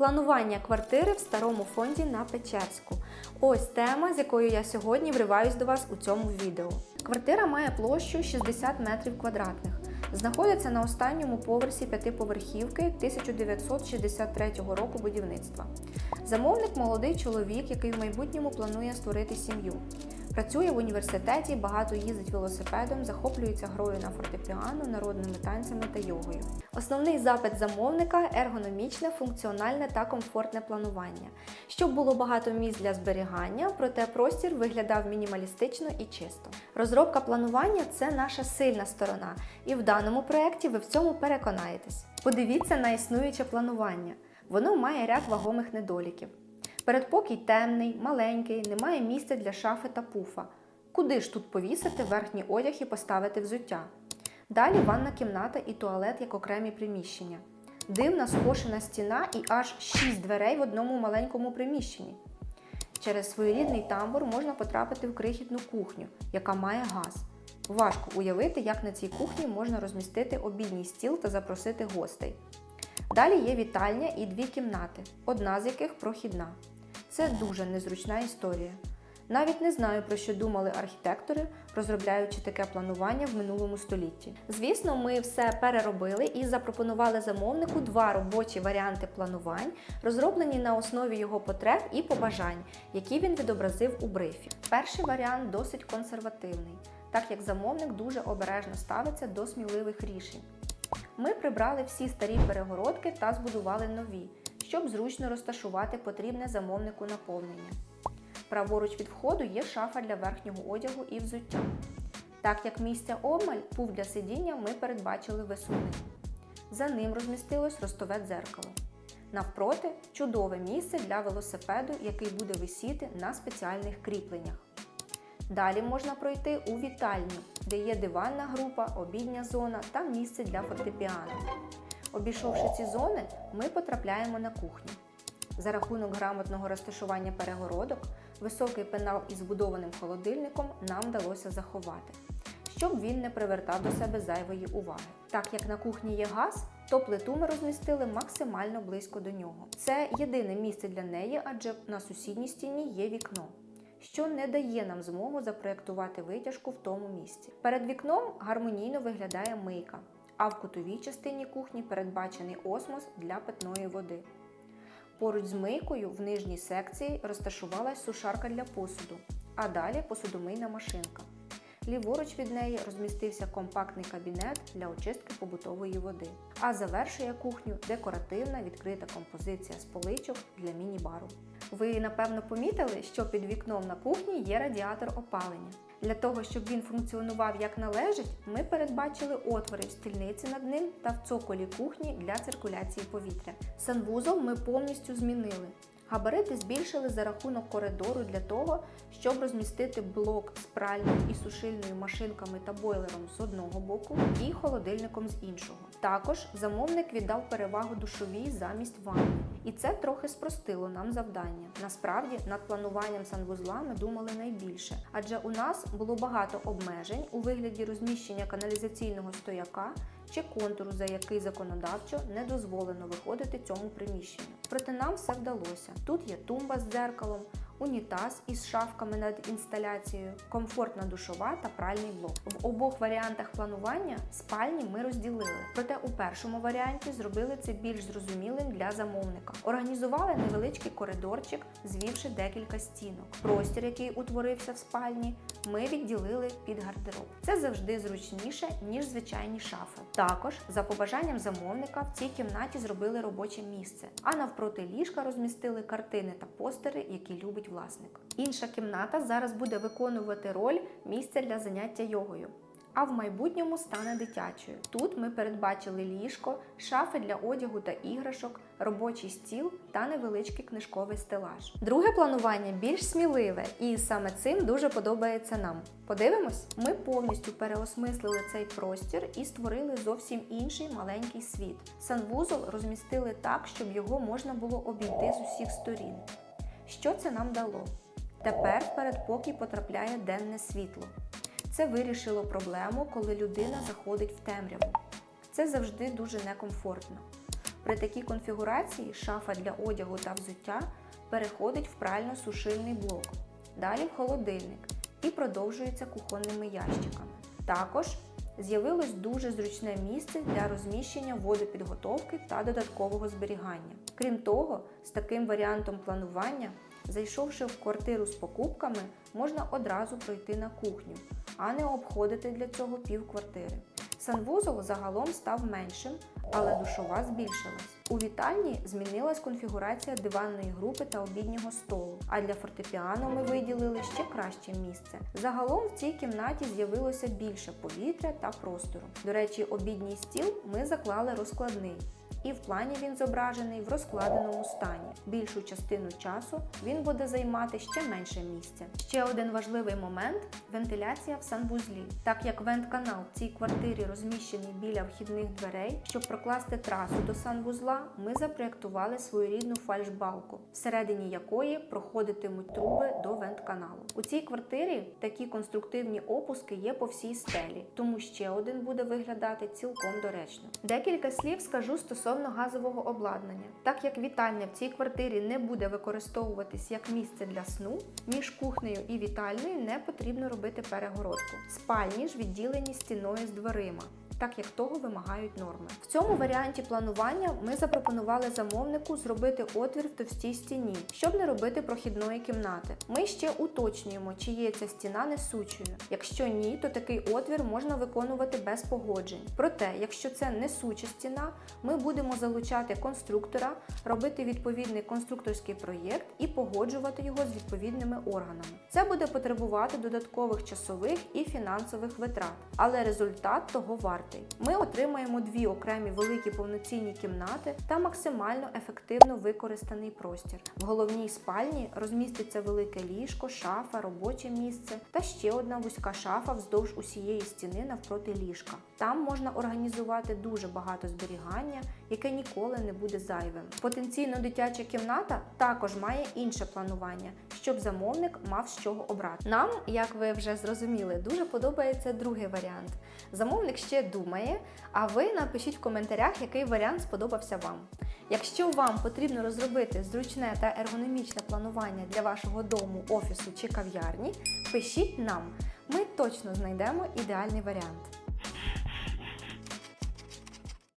Планування квартири в старому фонді на Печерську. Ось тема, з якою я сьогодні вриваюсь до вас у цьому відео. Квартира має площу 60 метрів квадратних. Знаходиться на останньому поверсі п'ятиповерхівки 1963 року будівництва. Замовник молодий чоловік, який в майбутньому планує створити сім'ю. Працює в університеті, багато їздить велосипедом, захоплюється грою на фортепіано, народними танцями та йогою. Основний запит замовника ергономічне, функціональне та комфортне планування, щоб було багато місць для зберігання, проте простір виглядав мінімалістично і чисто. Розробка планування це наша сильна сторона, і в даному проєкті ви в цьому переконаєтесь. Подивіться на існуюче планування. Воно має ряд вагомих недоліків. Передпокій темний, маленький, немає місця для шафи та пуфа. Куди ж тут повісити верхній одяг і поставити взуття? Далі ванна кімната і туалет як окремі приміщення. Дивна скошена стіна і аж 6 дверей в одному маленькому приміщенні. Через своєрідний тамбур можна потрапити в крихітну кухню, яка має газ. Важко уявити, як на цій кухні можна розмістити обідній стіл та запросити гостей. Далі є вітальня і дві кімнати, одна з яких прохідна. Це дуже незручна історія. Навіть не знаю, про що думали архітектори, розробляючи таке планування в минулому столітті. Звісно, ми все переробили і запропонували замовнику два робочі варіанти планувань, розроблені на основі його потреб і побажань, які він відобразив у брифі. Перший варіант досить консервативний, так як замовник дуже обережно ставиться до сміливих рішень. Ми прибрали всі старі перегородки та збудували нові, щоб зручно розташувати потрібне замовнику наповнення. Праворуч від входу є шафа для верхнього одягу і взуття. Так як місця обмаль, пуф для сидіння ми передбачили висунений. За ним розмістилось ростове дзеркало. Навпроти чудове місце для велосипеду, який буде висіти на спеціальних кріпленнях. Далі можна пройти у вітальню, де є диванна група, обідня зона та місце для фортепіано. Обійшовши ці зони, ми потрапляємо на кухню. За рахунок грамотного розташування перегородок, високий пенал із вбудованим холодильником нам вдалося заховати, щоб він не привертав до себе зайвої уваги. Так як на кухні є газ, то плиту ми розмістили максимально близько до нього. Це єдине місце для неї, адже на сусідній стіні є вікно що не дає нам змогу запроєктувати витяжку в тому місці. Перед вікном гармонійно виглядає мийка, а в кутовій частині кухні передбачений осмос для питної води. Поруч з мийкою в нижній секції розташувалась сушарка для посуду, а далі посудомийна машинка. Ліворуч від неї розмістився компактний кабінет для очистки побутової води. А завершує кухню декоративна відкрита композиція з поличок для міні-бару. Ви напевно помітили, що під вікном на кухні є радіатор опалення. Для того, щоб він функціонував як належить, ми передбачили отвори в стільниці над ним та в цоколі кухні для циркуляції повітря. Санвузол ми повністю змінили. Габарити збільшили за рахунок коридору для того, щоб розмістити блок з пральною і сушильною машинками та бойлером з одного боку і холодильником з іншого. Також замовник віддав перевагу душовій замість ванни, і це трохи спростило нам завдання. Насправді над плануванням санвузла ми думали найбільше, адже у нас було багато обмежень у вигляді розміщення каналізаційного стояка чи контуру, за який законодавчо не дозволено виходити цьому приміщенню. Проте нам все вдалося. Тут є тумба з дзеркалом, унітаз із шафками над інсталяцією, комфортна душова та пральний блок. В обох варіантах планування спальні ми розділили. Проте у першому варіанті зробили це більш зрозумілим для замовника. Організували невеличкий коридорчик, звівши декілька стінок. Простір, який утворився в спальні, ми відділили під гардероб. Це завжди зручніше, ніж звичайні шафи. Також, за побажанням замовника, в цій кімнаті зробили робоче місце, а навпроти ліжка розмістили картини та постери, які любить власник. Інша кімната зараз буде виконувати роль місця для заняття йогою. А в майбутньому стане дитячою. Тут ми передбачили ліжко, шафи для одягу та іграшок, робочий стіл та невеличкий книжковий стелаж. Друге планування більш сміливе, і саме цим дуже подобається нам. Подивимось, ми повністю переосмислили цей простір і створили зовсім інший маленький світ. Санвузол розмістили так, щоб його можна було обійти з усіх сторін. Що це нам дало? Тепер в передпокій потрапляє денне світло. Це вирішило проблему, коли людина заходить в темряву. Це завжди дуже некомфортно. При такій конфігурації шафа для одягу та взуття переходить в прально-сушильний блок, далі в холодильник і продовжується кухонними ящиками. Також з'явилось дуже зручне місце для розміщення водопідготовки та додаткового зберігання. Крім того, з таким варіантом планування, зайшовши в квартиру з покупками, можна одразу пройти на кухню, а не обходити для цього півквартири. Санвузол загалом став меншим, але душова збільшилась. У вітальні змінилась конфігурація диванної групи та обіднього столу, а для фортепіано ми виділили ще краще місце. Загалом в цій кімнаті з'явилося більше повітря та простору. До речі, обідній стіл ми заклали розкладний. І в плані він зображений в розкладеному стані. Більшу частину часу він буде займати ще менше місця. Ще один важливий момент вентиляція в санвузлі. Так як вент-канал в цій квартирі розміщений біля вхідних дверей, щоб прокласти трасу до санвузла, ми запроєктували своєрідну фальшбалку, всередині якої проходитимуть труби до вент-каналу. У цій квартирі такі конструктивні опуски є по всій стелі, тому ще один буде виглядати цілком доречно. Декілька слів скажу стосовно газового обладнання. Так як вітальня в цій квартирі не буде використовуватись як місце для сну, між кухнею і вітальнею не потрібно робити перегородку. Спальні ж відділені стіною з дверима. Так як того вимагають норми. В цьому варіанті планування ми запропонували замовнику зробити отвір в товстій стіні, щоб не робити прохідної кімнати. Ми ще уточнюємо, чи є ця стіна несучою. Якщо ні, то такий отвір можна виконувати без погоджень. Проте, якщо це несуча стіна, ми будемо залучати конструктора, робити відповідний конструкторський проєкт і погоджувати його з відповідними органами. Це буде потребувати додаткових часових і фінансових витрат, але результат того вартий. Ми отримаємо дві окремі великі повноцінні кімнати та максимально ефективно використаний простір. В головній спальні розміститься велике ліжко, шафа, робоче місце та ще одна вузька шафа вздовж усієї стіни навпроти ліжка. Там можна організувати дуже багато зберігання, яке ніколи не буде зайвим. Потенційно дитяча кімната також має інше планування, щоб замовник мав з чого обрати. Нам, як ви вже зрозуміли, дуже подобається другий варіант. Замовник ще думає, а ви напишіть в коментарях, який варіант сподобався вам. Якщо вам потрібно розробити зручне та ергономічне планування для вашого дому, офісу чи кав'ярні, пишіть нам. Ми точно знайдемо ідеальний варіант.